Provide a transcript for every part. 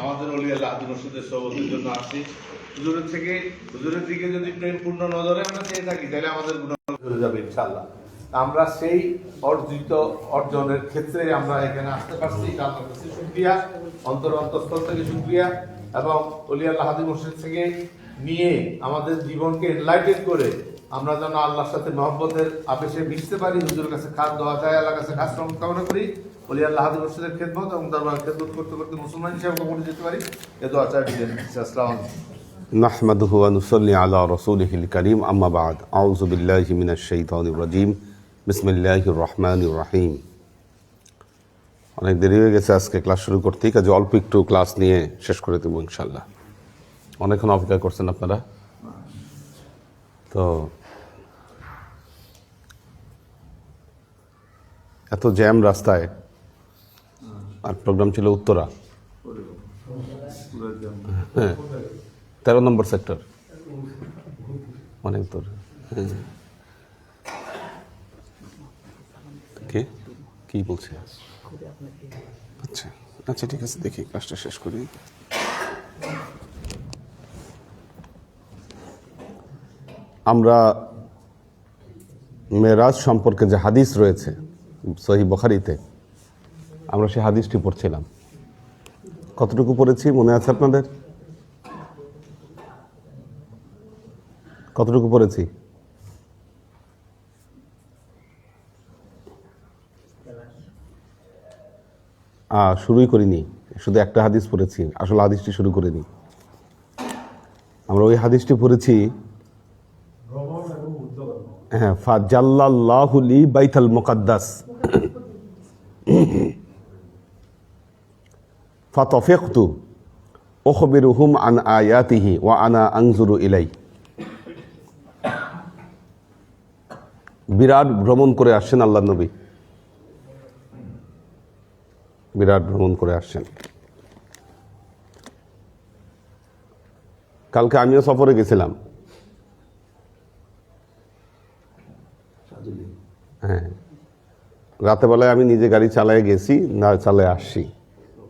আমাদের অলি আল্লাহ আদি মসজিদের সভাপতির জন্য আসছি। হুজুরের থেকে হুজুরের দিকে যদি প্রেমপূর্ণ নজরে আমরা চেয়ে থাকি, তাহলে আমাদের গুণ হয়ে যাবে ইনশাল্লাহ আমরা সেই অর্জিত অর্জনের ক্ষেত্রে আমরা এখানে আসতে পারছি। আল্লাহর কাছে শুকরিয়া। অন্তর অন্তঃস্থল থেকে শুক্রিয়া। এবং অলি আল্লাহ হাদি মসজিদ থেকে নিয়ে আমাদের জীবনকে এনলাইটেড করে আমরা যেন আল্লাহর সাথে মহব্বতের আবেশে মিশতে পারি হুজুরের কাছে খাস দোয়া চাই আল্লাহর কাছে খাস রহমত কামনা করি অলি আল্লাহ হাদি মসজিদের খেদমত এবং দরবার খেদমত করতে করতে মুসলমান হিসেবে কবরে যেতে পারি এ দোয়া চাই দিলেন আসসালামু আলাইকুম نحمده ونصلي على رسوله الكريم أما بعد أعوذ بالله من الشيطان الرجيم بسم الله الرحمن الرحيم অনেক দেরি হয়ে গেছে আজকে ক্লাস শুরু করতে কাজে অল্প একটু ক্লাস নিয়ে শেষ করে দেবো ইনশাল্লাহ অনেকক্ষণ অপেক্ষা করছেন আপনারা তো এত জ্যাম রাস্তায়। আর প্রোগ্রাম ছিল উত্তরা। হ্যাঁ তেরো নম্বর সেক্টর। অনেক দূর। হ্যাঁ। কে? কি বলছে? আচ্ছা আচ্ছা ঠিক আছে, দেখি, কাজটা শেষ করি। আমরা মেরাজ সম্পর্কে যে হাদিস রয়েছে সহি বখারিতে আমরা সেই হাদিসটি পড়ছিলাম। কতটুকু পড়েছি মনে আছে আপনাদের? কতটুকু পড়েছি? শুরুই করিনি, শুধু একটা হাদিস পড়েছি, আসলে হাদিসটি শুরু করিনি। আমরা ওই হাদিসটি পড়েছি হ্যাঁ ফাজাল্লাহুলি বাইতাল মুকাদ্দাস। ফাতফিকতু উখবিরুহুম আন আয়াতিহি ওয়া আনা আনজুরু ইলাই বিরাট ভ্রমণ করে আসছেন আল্লাহ নবী। বিরাট ভ্রমণ করে আসছেন। কালকে আমিও সফরে গেছিলাম। রাতে বেলায় আমি নিজে গাড়ি চালায় গেছি, না চালায় আসছি।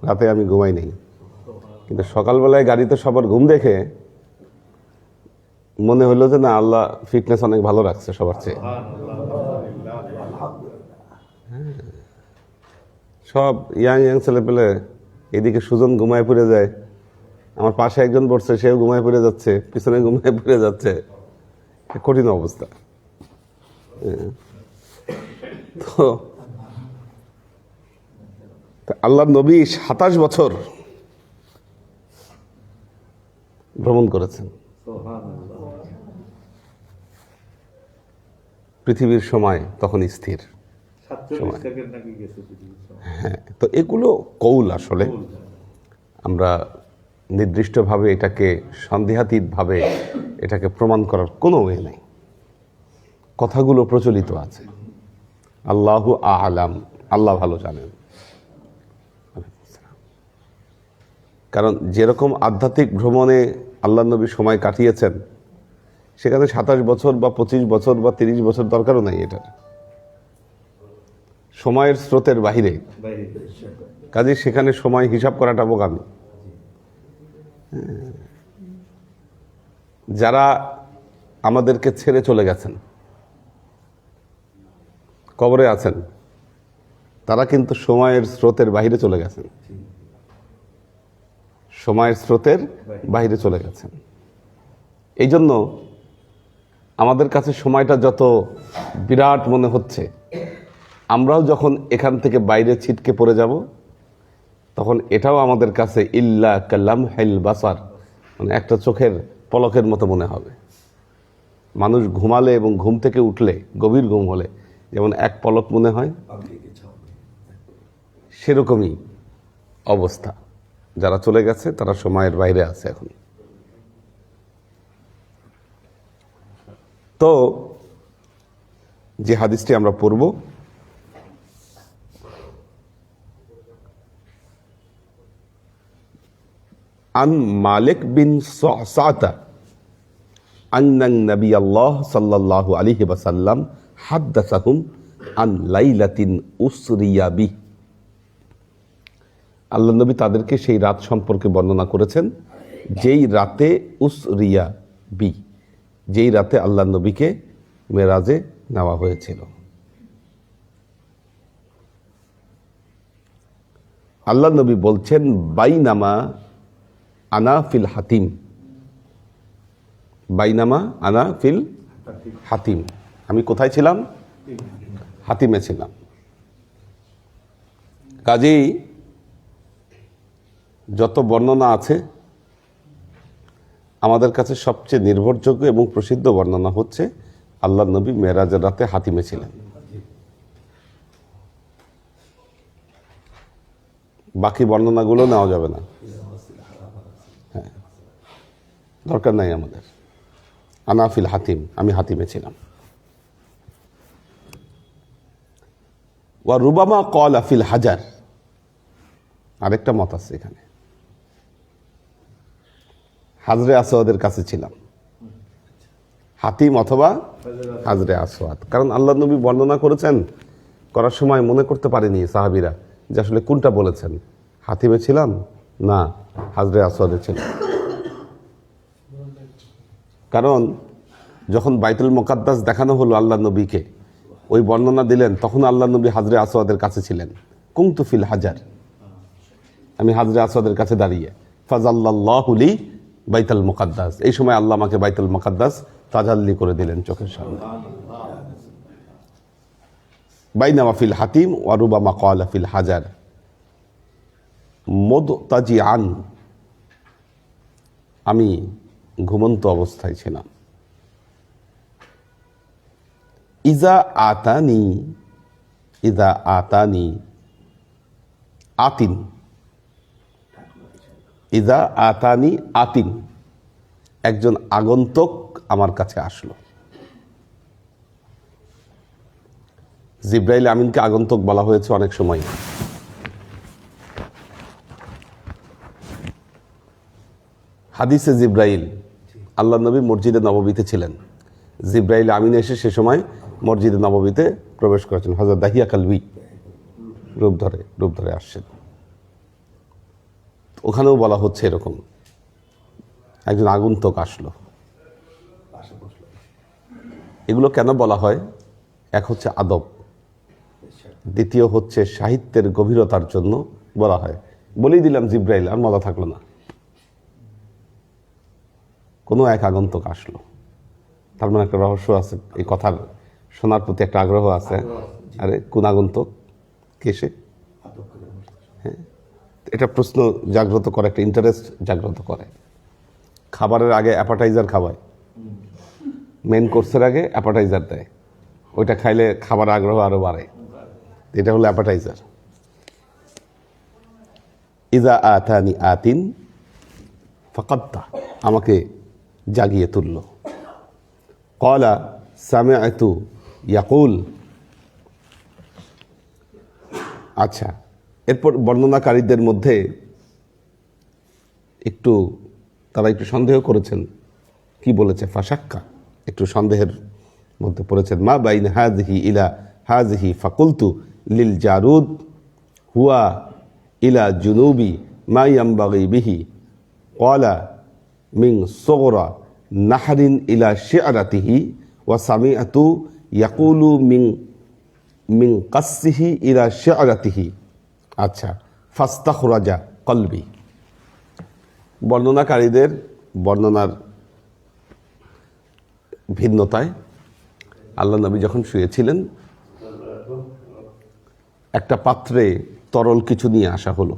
রাতে আমি ঘুমাই নেই। কিন্তু সকালবেলায় গাড়িতে সবার ঘুম দেখে মনে হলো যে না, আল্লাহ ফিটনেস অনেক ভালো রাখছে সবার চেয়ে। সব ইয়াং ইয়াং ছেলে পেলে এদিকে সুজন ঘুমায় পড়ে যায়। আমার পাশে একজন পড়ছে সেও ঘুমায় পড়ে যাচ্ছে, পিছনে ঘুমায় পড়ে যাচ্ছে। কঠিন অবস্থা। হ্যাঁ। তা আল্লাহ নবী সাতাশ বছর ভ্রমণ করেছেন। পৃথিবীর সময় তখন স্থির। হ্যাঁ তো এগুলো কৌল আসলে। আমরা নির্দিষ্টভাবে এটাকে সন্দেহাতীতভাবে এটাকে প্রমাণ করার কোনো ওয়ে নেই। কথাগুলো প্রচলিত আছে। আল্লাহ আলাম আল্লাহ ভালো জানেন। কারণ যেরকম আধ্যাত্মিক ভ্রমণে আল্লাহ নবী সময় কাটিয়েছেন, সেখানে সাতাশ বছর বা পঁচিশ বছর বা তিরিশ বছর দরকারও নাই এটার। সময়ের স্রোতের বাহিরে। কাজে সেখানে সময় হিসাব করাটা বোকামি। যারা আমাদেরকে ছেড়ে চলে গেছেন, কবরে আছেন, তারা কিন্তু সময়ের স্রোতের বাহিরে চলে গেছেন। সময়ের স্রোতের বাহিরে চলে গেছেন। এই জন্য আমাদের কাছে সময়টা যত বিরাট মনে হচ্ছে আমরাও যখন এখান থেকে বাইরে ছিটকে পড়ে যাব তখন এটাও আমাদের কাছে ইল্লা কাল্লাম হেল বাসার মানে একটা চোখের পলকের মতো মনে হবে। মানুষ ঘুমালে এবং ঘুম থেকে উঠলে গভীর ঘুম হলে যেমন এক পলক মনে হয় সেরকমই অবস্থা। যারা চলে গেছে তারা সময়ের বাইরে আছে এখন তো যে হাদিসটি আমরা পড়ব عن مالك بن صعصعة أن النبي الله صلى الله عليه وسلم حدثهم عن ليلة أسري به আল্লাহ নবী তাদেরকে সেই রাত সম্পর্কে বর্ণনা করেছেন, যেই রাতে উস রিয়া বি, যেই রাতে আল্লাহ নবীকে মেরাজে নেওয়া হয়েছিল। আল্লাহ নবী বলছেন, বাইনামা আনা ফিল হাতিম। বাইনামা আনা ফিল হাতিম। আমি কোথায় ছিলাম? হাতিমে ছিলাম। কাজেই যত বর্ণনা আছে, আমাদের কাছে সবচেয়ে নির্ভরযোগ্য এবং প্রসিদ্ধ বর্ণনা হচ্ছে, আল্লাহ নবী মেরাজের রাতে হাতিমে ছিলেন। বাকি বর্ণনাগুলো নেওয়া যাবে না। হ্যাঁ। দরকার নাই আমাদের। আনাফিল হাতিম, আমি হাতিমে ছিলাম। ওয়া রুবামা কল আফিল হাজার। আরেকটা মত আছে এখানে। হাজরে আসওয়াদের কাছে ছিলাম। হাতিম অথবা হাজরে আসওয়াদ। কারণ আল্লাহ নবী বর্ণনা করেছেন, করার সময় মনে করতে পারেনি সাহাবিরা যে আসলে কোনটা বলেছেন। হাতিমে ছিলাম? না, হাজরে আসওয়াদে ছিলাম। কারণ যখন বাইতুল মোকাদ্দাস দেখানো হলো আল্লাহ নবীকে, ওই বর্ণনা দিলেন, তখন আল্লাহ নবী হাজরে আসওয়াদের কাছে ছিলেন। কুমতুফিল হাজার। আমি হাজরে আসওয়াদের কাছে দাঁড়িয়ে ফাজাল্লাহুলি বাইতুল মোকাদ্দাস। এই সময় আল্লাহ আমাকে বাইতুল মোকাদ্দাস তাজাল্লি করে দিলেন চোখের সামনে। বাইনামা ফিল হাতিম ওয়ারুবামা কওয়ালা ফিল হাজার। মদ তাজি আন আমি ঘুমন্ত অবস্থায় ছিলাম। ইজা আতানি ইজা আতানি আতিন। ইজা আতানি আতিন। একজন আগন্তুক আমার কাছে আসলো। জিব্রাইল আমিনকে আগন্তুক বলা হয়েছে অনেক সময়। হাদিসে জিব্রাইল, আল্লাহ নবী মসজিদে নববীতে ছিলেন। জিব্রাইল আমিন এসে সে সময় মসজিদে নববীতে প্রবেশ করেছেন। হজরত দাহিয়া কালবি রূপ ধরে রূপ ধরে আসছেন। ওখানেও বলা হচ্ছে এরকম। একজন আগন্তুক আসলো। এগুলো কেন বলা হয়? এক হচ্ছে আদব। দ্বিতীয় হচ্ছে সাহিত্যের গভীরতার জন্য বলা হয়। বলেই দিলাম জিব্রাইল আর মজা থাকল না। কোনো এক আগন্তুক আসলো। তার মানে একটা রহস্য আছে এই কথার শোনার প্রতি একটা আগ্রহ আছে। আরে কোন আগন্তুক? কে সে? হ্যাঁ এটা প্রশ্ন জাগ্রত করে, একটা ইন্টারেস্ট জাগ্রত করে। খাবারের আগে অ্যাপাটাইজার খাওয়ায়। মেন কোর্সের আগে অ্যাপাটাইজার দেয়। ওইটা খাইলে খাবার আগ্রহ আরও বাড়ে। এটা হলো অ্যাপাটাইজার ইজা আতানি আতিন ফকাত্তা আমাকে জাগিয়ে তুলল। কলা সামে আতু ইয়াকুল আচ্ছা এরপর বর্ণনাকারীদের মধ্যে একটু, তারা একটু সন্দেহ করেছেন, কি বলেছে ফাসাক্কা একটু সন্দেহের মধ্যে পড়েছেন, মা বাইন হাজহি ইলা হাজহি ফাকুলতু লিল জারুদ, হুয়া ইলা জুনুবি মা ইয়ামবাগি বিহি কলা মিং সোগরা নাহারিন ইলা শেয়ারাতিহি ওয়া সামিআতু ইয়াকুলু মিং মিং কাসিহি ইলা শেয়ারাতিহি আচ্ছা ফাস্তাখরাজা কলবি। বর্ণনাকারীদের বর্ণনার ভিন্নতায় আল্লাহ নবী যখন শুয়েছিলেন, একটা পাত্রে তরল কিছু নিয়ে আসা হলো।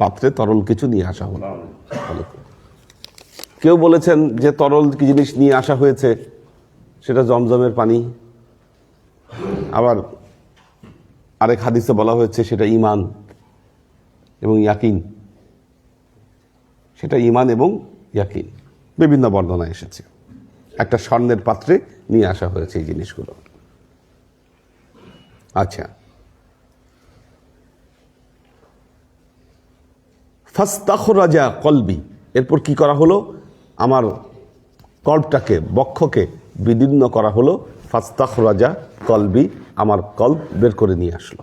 পাত্রে তরল কিছু নিয়ে আসা হলো। কেউ বলেছেন যে তরল কি জিনিস নিয়ে আসা হয়েছে, সেটা জমজমের পানি। আবার আরেক হাদিসে বলা হয়েছে, সেটা ইমান এবং ইয়াকিন। সেটা ইমান এবং ইয়াকিন। বিভিন্ন বর্ণনা এসেছে। একটা স্বর্ণের পাত্রে নিয়ে আসা হয়েছে এই জিনিসগুলো। আচ্ছা। ফাস্তাখরাজা কলবি। এরপর কি করা হলো? আমার কল্পটাকে, বক্ষকে বিদীর্ণ করা হলো। ফাস্তাখরাজা কলবি। আমার কল্প বের করে নিয়ে আসলো।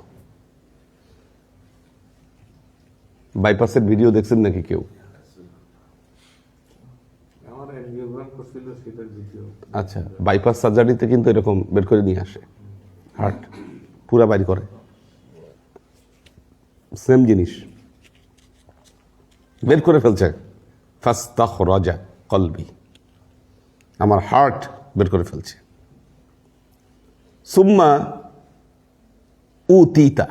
বাইপাসের ভিডিও দেখছেন নাকি কেউ? আচ্ছা বাইপাস সার্জারিতে কিন্তু এরকম বের করে নিয়ে আসে। হার্ট পুরা বাইর করে। সেম জিনিস। বের করে ফেলছে। ফাস্তাখ রাজা কলবি। আমার হার্ট বের করে ফেলছে। সুম্মা উ তিতা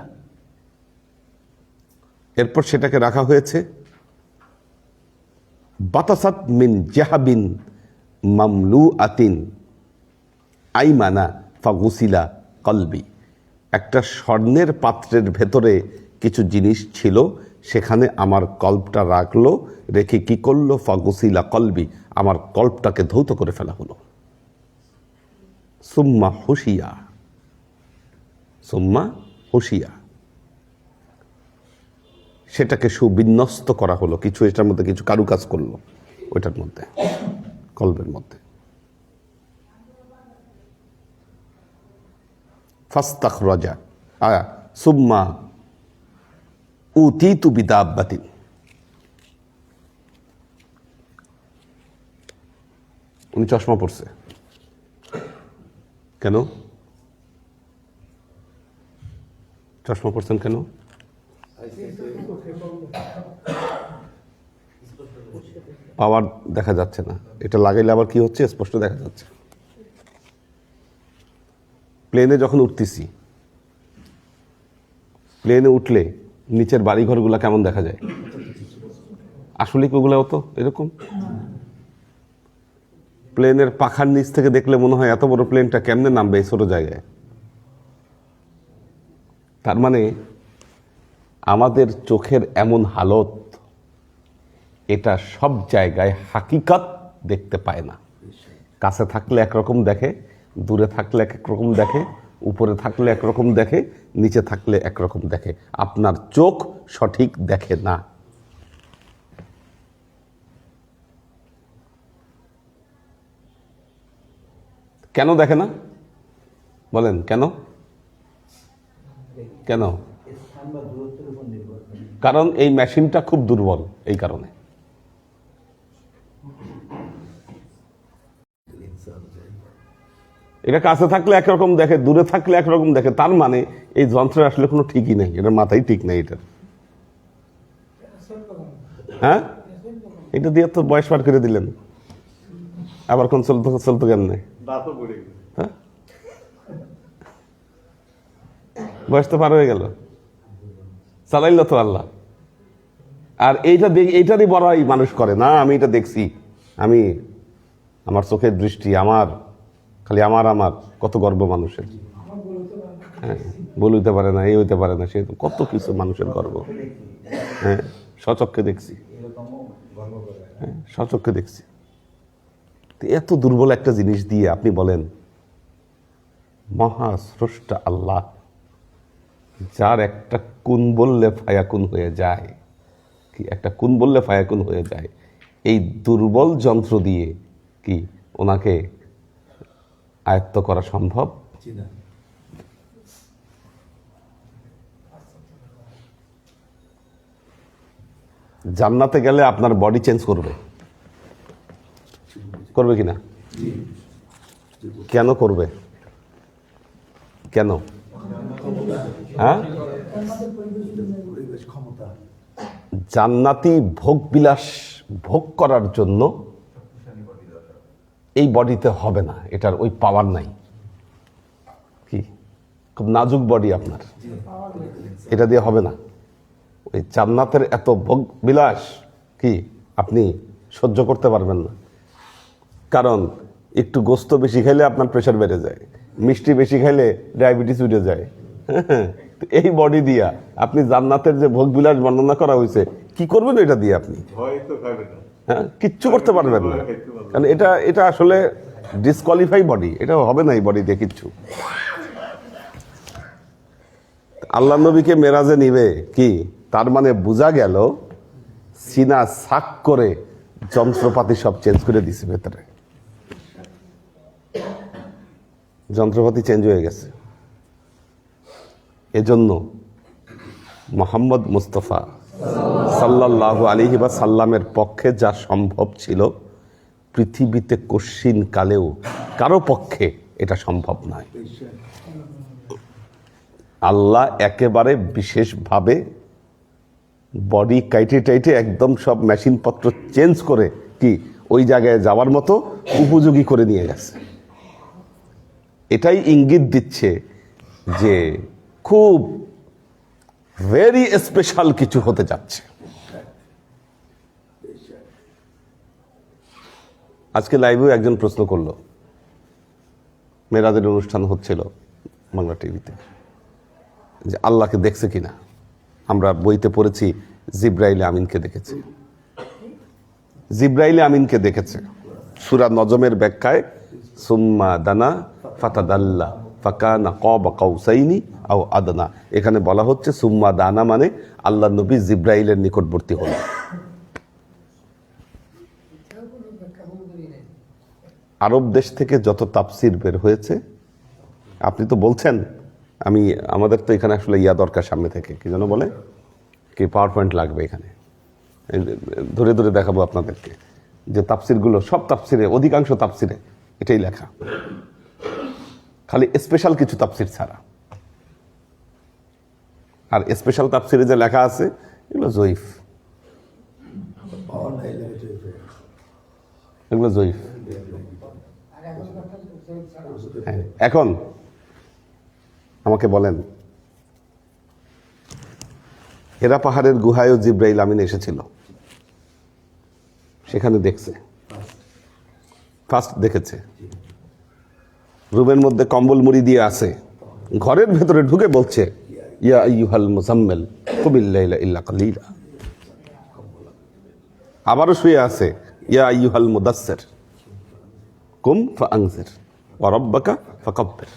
এরপর সেটাকে রাখা হয়েছে বাতাসাত মিন জাহাবিন মামলু আতিন আইমানা ফাগুসিলা কলবি। একটা স্বর্ণের পাত্রের ভেতরে কিছু জিনিস ছিল, সেখানে আমার কল্পটা রাখল, রেখে কি করল? ফাগুসিলা কলবি আমার কল্পটাকে ধৌত করে ফেলা হলো। সুম্মা হুশিয়া। সুম্মা হুশিয়া। সেটাকে সুবিন্যস্ত করা হলো, কিছু এটার মধ্যে কিছু কারুকাজ করল, ওইটার মধ্যে, কল্পের মধ্যে। ফাস্তাখ আয়া, সুম্মা উতিতু বিদাব্বাতিন। উনি চশমা পড়ছে কেন? চশমা পড়ছেন কেন? পাওয়ার দেখা যাচ্ছে না। এটা লাগাইলে আবার কি হচ্ছে? স্পষ্ট দেখা যাচ্ছে। প্লেনে যখন উঠতেছি, প্লেনে উঠলে নিচের বাড়িঘরগুলো কেমন দেখা যায়? আসলে কি ওগুলো হতো এরকম? প্লেনের পাখার নিচ থেকে দেখলে মনে হয় এত বড় প্লেনটা কেমনে নামবে এই ছোট জায়গায়? তার মানে আমাদের চোখের এমন হালত এটা সব জায়গায় হাকিকত দেখতে পায় না। কাছে থাকলে একরকম দেখে, দূরে থাকলে এক রকম দেখে, উপরে থাকলে একরকম দেখে, নিচে থাকলে একরকম দেখে। আপনার চোখ সঠিক দেখে না। কেন দেখে না? বলেন, কেন? কেন? কারণ এই মেশিনটা খুব দুর্বল এই কারণে। এটা কাছে থাকলে একরকম দেখে দূরে থাকলে একরকম দেখে তার মানে এই যন্ত্রের আসলে কোনো ঠিকই নেই এটার মাথায় ঠিক নেই এটার। হ্যাঁ? এটা দিয়ে তো বয়স পার করে দিলেন। আবার কোন চলতো চলতো কেন নেই দাঁতও পড়ে গেছে হ্যাঁ বয়স তো পার হয়ে গেল। চালাইল তো আল্লাহ। আর এইটা দেখ এইটারই বড়াই মানুষ করে। না, আমি এটা দেখছি। আমি, আমার চোখের দৃষ্টি আমার, খালি আমার আমার। কত গর্ব মানুষের। হ্যাঁ বলতে পারে না, এই হইতে পারে না, সে কত কিছু মানুষের গর্ব। হ্যাঁ সচক্ষে দেখছি। হ্যাঁ সচক্ষে দেখছি। তো এত দুর্বল একটা জিনিস দিয়ে আপনি বলেন মহা স্রষ্টা আল্লাহ। যার একটা কুন বললে ফায়াকুন হয়ে যায়। কি একটা কুন বললে ফায়াকুন হয়ে যায়। এই দুর্বল যন্ত্র দিয়ে কি ওনাকে আয়ত্ত করা সম্ভব? জান্নাতে গেলে আপনার বডি চেঞ্জ করবে। করবে কিনা? কেন করবে? কেন? হ্যাঁ? জান্নাতি ভোগ বিলাস ভোগ করার জন্য এই বডিতে হবে না, এটার ওই পাওয়ার নাই। কি? খুব নাজুক বডি আপনার। এটা দিয়ে হবে না। ওই জান্নাতের এত ভোগ বিলাস কি আপনি সহ্য করতে পারবেন না। কারণ একটু গোস্ত বেশি খেলে আপনার প্রেশার বেড়ে যায়। মিষ্টি বেশি খাইলে ডায়াবেটিস উঠে যায়। এই বডি দিয়া আপনি জান্নাতের যে ভোগ বিলাস বর্ণনা করা হয়েছে কি করবেন এটা দিয়ে আপনি? হ্যাঁ কিচ্ছু করতে পারবেন না। কারণ এটা এটা আসলে ডিসকোয়ালিফাই বডি এটা হবে না এই বডি দিয়ে কিচ্ছু। আল্লাহ নবীকে মেরাজে নিবে কি? তার মানে বোঝা গেল সিনা সাক করে যন্ত্রপাতি সব চেঞ্জ করে দিছে ভেতরে। যন্ত্রপাতি চেঞ্জ হয়ে গেছে। এজন্য মোহাম্মদ মুস্তফা সাল্লাহ আলিহি বা সাল্লামের পক্ষে যা সম্ভব ছিল, পৃথিবীতে কশিন কালেও কারও পক্ষে এটা সম্ভব নয়। আল্লাহ একেবারে বিশেষভাবে বডি কাইটে টাইটে একদম সব মেশিনপত্র চেঞ্জ করে কি ওই জায়গায় যাওয়ার মতো উপযোগী করে নিয়ে গেছে। এটাই ইঙ্গিত দিচ্ছে যে খুব ভেরি স্পেশাল কিছু হতে যাচ্ছে। আজকে লাইভেও একজন প্রশ্ন করল। মেয়েরাদের অনুষ্ঠান হচ্ছিল বাংলা টিভিতে যে আল্লাহকে দেখছে কিনা? আমরা বইতে পড়েছি, জিব্রাইলে আমিনকে দেখেছে। জিব্রাইলে আমিনকে দেখেছে। সুরা নজমের ব্যাখ্যায়, সুম্মা দানা ফাতাদাল্লা, ফাকানা কবা কৌসাইনি আও আদনা। এখানে বলা হচ্ছে সুম্মা দানা মানে আল্লাহ নবী জিব্রাইলের নিকটবর্তী হল আরব দেশ থেকে যত তাপসির বের হয়েছে, আপনি তো বলছেন, আমি, আমাদের তো এখানে আসলে ইয়া দরকার সামনে থেকে, কি যেন বলে? কি পাওয়ার পয়েন্ট লাগবে এখানে? ধরে ধরে দেখাবো আপনাদেরকে, যে তাপসিরগুলো সব তাপসিরে অধিকাংশ তাপসিরে এটাই লেখা। খালি স্পেশাল কিছু তাপসির ছাড়া। আর স্পেশাল তাপসিরে যে লেখা আছে এগুলো জয়ীফ। এগুলো জয়ীফ। হ্যাঁ, এখন আমাকে বলেন হেরা পাহাড়ের গুহায়ও জিব্রাইল আমিন এসেছিল। সেখানে দেখছে। ফার্স্ট দেখেছে। রুমের মধ্যে কম্বল মুড়ি দিয়ে আছে। ঘরের ভেতরে ঢুকে বলছে, ইয়া ইউহাল মুজাম্মেল কুমিল্লা ইল্লা কালিলা। আবারও শুয়ে আছে, ইয়া ইউহাল মুদাসসির, কুম ফাআনজির ওয়া রাব্বাকা ফাকাব্বির।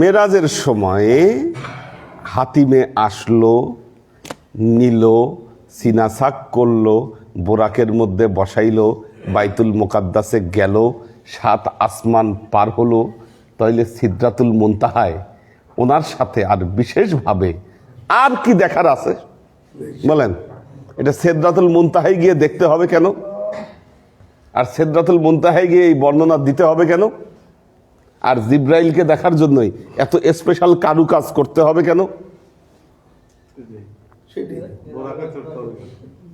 মেরাজের সময়ে হাতিমে আসলো, নিল, সিনাসাক করল, বোরাকের মধ্যে বসাইলো বাইতুল মোকাদ্দাসে গেল সাত আসমান পার হলো তাইলে সিদ্রাতুল মুনতাহায় ওনার সাথে আর বিশেষভাবে আর কি দেখার আছে? বলেন এটা সেদ্রাতুল মুনতাহায় গিয়ে দেখতে হবে কেন? আর সেদ্রাতুল মুনতাহায় গিয়ে এই বর্ণনা দিতে হবে কেন? আর জিব্রাইলকে দেখার জন্যই এত স্পেশাল কারু কাজ করতে হবে কেন?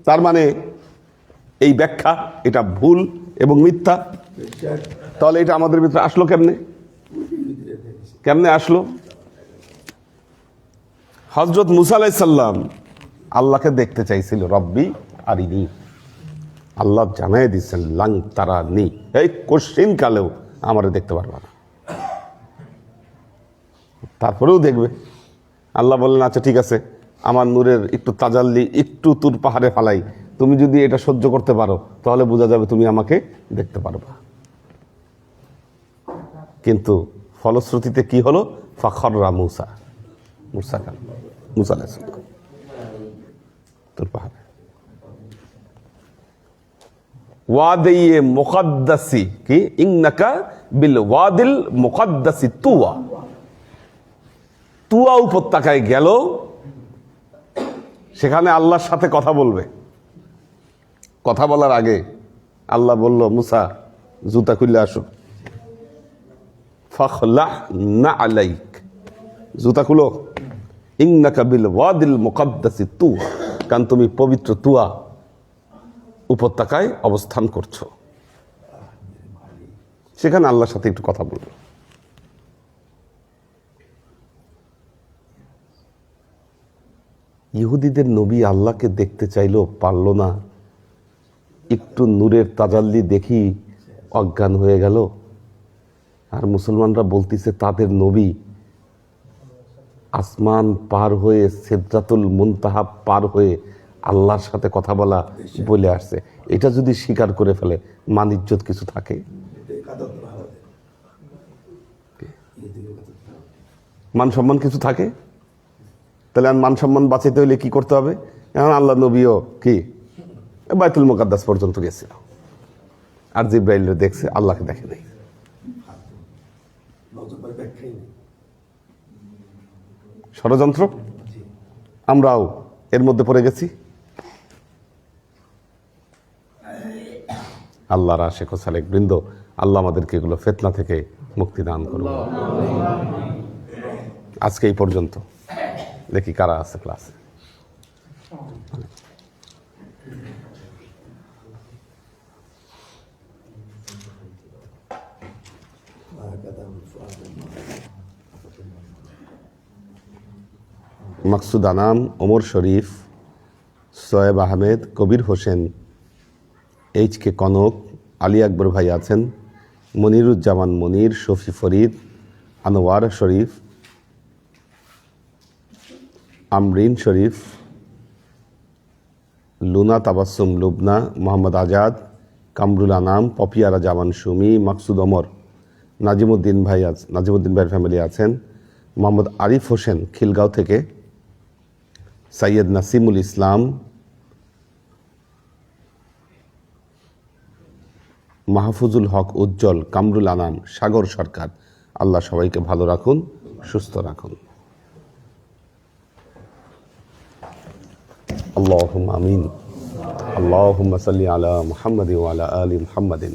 তার মানে এই ব্যাখ্যা, এটা ভুল এবং মিথ্যা। তাহলে এটা আমাদের ভিতরে আসলো কেমনে? কেমনে আসলো? হজরত মুসা আলাইসাল্লাম আল্লাহকে দেখতে চাইছিল, রব্বি আরিনি। আল্লাহ জানাই দিচ্ছেন লাং তারা নি এই কোশ্চিন কালেও আমারে দেখতে পারবা না। তারপরেও দেখবে। আল্লাহ বললেন আচ্ছা ঠিক আছে, আমার নূরের একটু তাজাল্লি, একটু তুর পাহাড়ে ফালাই। তুমি যদি এটা সহ্য করতে পারো, তাহলে বোঝা যাবে তুমি আমাকে দেখতে পারবা। কিন্তু ফলশ্রুতিতে কি হলো? ফখররা মুসা। মুসা খান মুসা তুর কি? ইন্নাকা বিল ওয়াদিল মুকদ্দাসি তুয়া। তুয়া উপত্যকায় গেল, সেখানে আল্লাহর সাথে কথা বলবে। কথা বলার আগে আল্লাহ বলল, মুসা, জুতা খুললে আসো। ফখলাহ না আলাইক। জুতা খুলো। ইন্নাকা বিল ওয়াদিল মুকদ্দাসি তুয়া। কারণ তুমি পবিত্র তুয়া উপত্যকায় অবস্থান করছ। সেখানে আল্লাহর সাথে একটু কথা বলব। ইহুদিদের নবী আল্লাহকে দেখতে চাইলো পারল না একটু নূরের তাজাল্লি দেখি অজ্ঞান হয়ে গেল। আর মুসলমানরা বলতেছে, তাদের নবী আসমান পার হয়ে সেদ্রাতুল মুনতাহা পার হয়ে আল্লাহর সাথে কথা বলা বলে আসছে। এটা যদি স্বীকার করে ফেলে, মান ইজ্জত কিছু থাকে। মান সম্মান কিছু থাকে? তাহলে আর মান সম্মান বাঁচাইতে হলে কি করতে হবে? এখন আল্লাহ নবীও কি বাইতুল মোকাদ্দাস পর্যন্ত গেছিল আর জিব্রাইল দেখছে আল্লাহকে দেখে নাই। ষড়যন্ত্র? আমরাও এর মধ্যে পড়ে গেছি। আল্লাহর আশেখ ও সালেক বৃন্দ আল্লাহ আমাদেরকে এগুলো ফেতনা থেকে মুক্তি দান করুন। আজকে এই পর্যন্ত। দেখি কারা আছে ক্লাসে মাকসুদ আনাম, ওমর শরীফ, সোয়েব আহমেদ, কবির হোসেন, এইচ কে কনক, আলী আকবর ভাই আছেন, মনিরুজ্জামান মনির, শফি ফরিদ, আনোয়ার শরীফ, আমরিন শরীফ, লুনা তাবাসুম লুবনা, মোহাম্মদ আজাদ, কামরুল আনাম, পপিয়ারা জামান সুমি, মাকসুদ ওমর। নাজিমুদ্দিন ভাই আজ নাজিমুদ্দিন ভাইয়ের ফ্যামিলি আছেন। মোহাম্মদ আরিফ হোসেন খিলগাঁও থেকে, সাইয়দ নাসিমুল ইসলাম, মাহফুজুল হক উজ্জ্বল, কামরুল আনাম, সাগর সরকার। আল্লাহ সবাইকে ভালো রাখুন, সুস্থ রাখুন। আল্লাহ আমিন। আল্লাহ সাল্লি আলা মুহাম্মদ আলা আলী মোহাম্মদিন।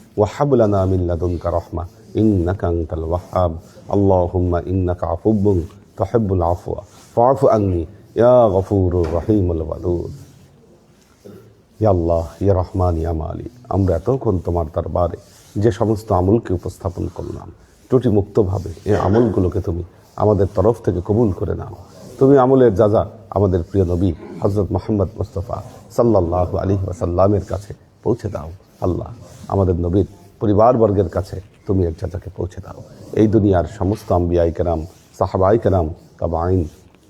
ওয়াহাবুলানা মিল্লাদুনকা রহমা ইন্নাকা আঙ্কাল ওয়াহাব আল্লাহুম্মা ইন্নাকা আফুব্বুং তহেবুল আফওয়া ফাফু আংনি ইয়া গফুর রহিমুল বাদুর ইয়াল্লাহ ইয়া রহমান ইয়া মালিক আমরা এতক্ষণ তোমার দরবারে যে সমস্ত আমলকে উপস্থাপন করলাম, ত্রুটিমুক্তভাবে এই আমলগুলোকে তুমি আমাদের তরফ থেকে কবুল করে নাও। তুমি আমলের যাজা আমাদের প্রিয় নবী হজরত মোহাম্মদ মুস্তফা সাল্লাহ আলী ওয়াসাল্লামের কাছে পৌঁছে দাও। আল্লাহ আমাদের নবীর পরিবারবর্গের কাছে তুমি এর চাচাকে পৌঁছে দাও। এই দুনিয়ার সমস্ত আম্বিয়াই কেরাম সাহাবাই কেরাম তাবা আইন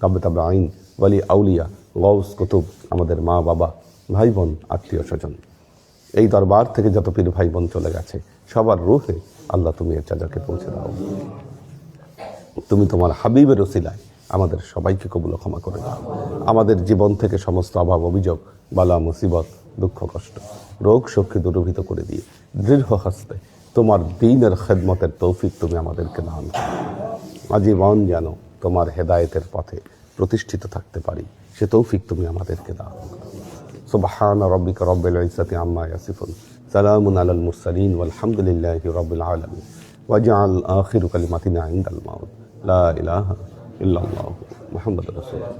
কাবে তাবা আইন ওয়ালি আউলিয়া গৌস কুতুব, আমাদের মা, বাবা ভাই বোন আত্মীয় স্বজন। এই দরবার থেকে যত পীর ভাই বোন চলে গেছে, সবার রুহে আল্লাহ তুমি এর চাদরকে পৌঁছে দাও। তুমি তোমার হাবিবের ওসিলায় আমাদের সবাইকে কবুল ক্ষমা করে দাও। আমাদের জীবন থেকে সমস্ত অভাব, অভিযোগ, বালা, মুসিবত, দুঃখ, কষ্ট রোগ শোককে দূরভূত করে দিয়ে দৃঢ় হাসতে তোমার দিনের খেদমতের তৌফিক তুমি আমাদেরকে দান আজীবন যেন তোমার হেদায়েতের পথে প্রতিষ্ঠিত থাকতে পারি, সে তৌফিক তুমি আমাদেরকে দান সুবাহান রব্বিক রব্বিল ইসাতি আম্মা ইয়াসিফুল সালামুন আলাল মুরসালিন আলহামদুলিল্লাহি রব্বিল আলামিন। ওয়াজআল আখিরু কালিমাতিনা ইনদাল মাউত। লা ইলাহা ইল্লাল্লাহ মুহাম্মাদুর রাসূলুল্লাহ।